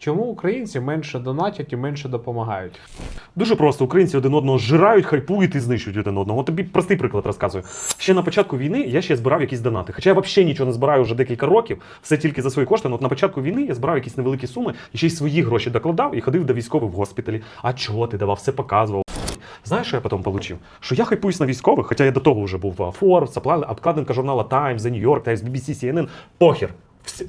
Чому українці менше донатять і менше допомагають? Дуже просто українці один одного зжирають, хайпують і знищують один одного. Тобі простий приклад розказую. Ще на початку війни я ще збирав якісь донати. Хоча я взагалі нічого не збираю вже декілька років, все тільки за свої кошти. От на початку війни я збирав якісь невеликі суми і ще й свої гроші докладав і ходив до військових в госпіталі. А чого ти давав, все показував. Знаєш, що я потім отримав? Що я хайпуюсь на військових, хоча я до того вже був Forbes, обкла- обкладинка журнала Times, The New York Times, BBC, CNN. Похер.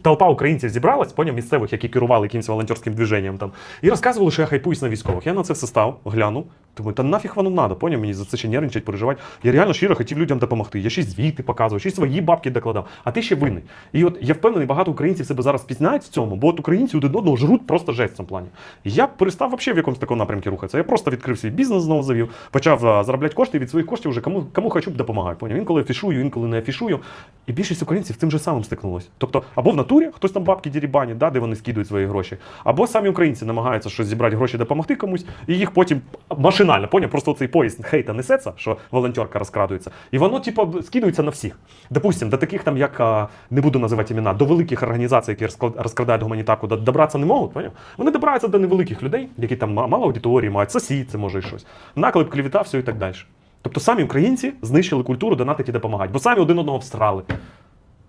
Толпа українців зібралась, поняв місцевих, які керували якимось волонтерським движенням там, і розказували, що я хайпуюсь на військових. Я на це все став, глянув. Думаю, та нафіг воно надо, поняв мені за це ще нервничать, переживати. Я реально щиро хотів людям допомогти. Я ще звіти показував, ще свої бабки докладав. А ти ще винний. І от я впевнений, багато українців себе зараз пізнають в цьому, бо от українці один одного жруть просто жесть в цьому плані. Я перестав взагалі в якомусь такому напрямку рухатися. Я просто відкрив свій бізнес, знову завів, почав заробляти кошти від своїх коштів вже кому, кому хочу допомагаю. Поняв? Інколи афішую, інколи не афішую. І більшість українців з тим же самим стикнулось. Тобто, або в натурі хтось там бабки дірібані, да, де вони скидують свої гроші, або самі українці намагаються щось зібрати гроші, допомогти комусь, і їх потім машинально, поняв, просто цей поїзд хейта несеться, що волонтерка розкрадується, і воно, типу, скидується на всіх. Допустим, до таких там, як не буду називати імена, до великих організацій, які розкрадають гуманітарку, добратися не можуть, поняв? Вони добираються до невеликих людей, які там мало аудиторії мають, сусід, це може і щось. Наклеп, клівіта, все і так далі. Тобто самі українці знищили культуру донатити і допомагати, бо самі один одного всрали.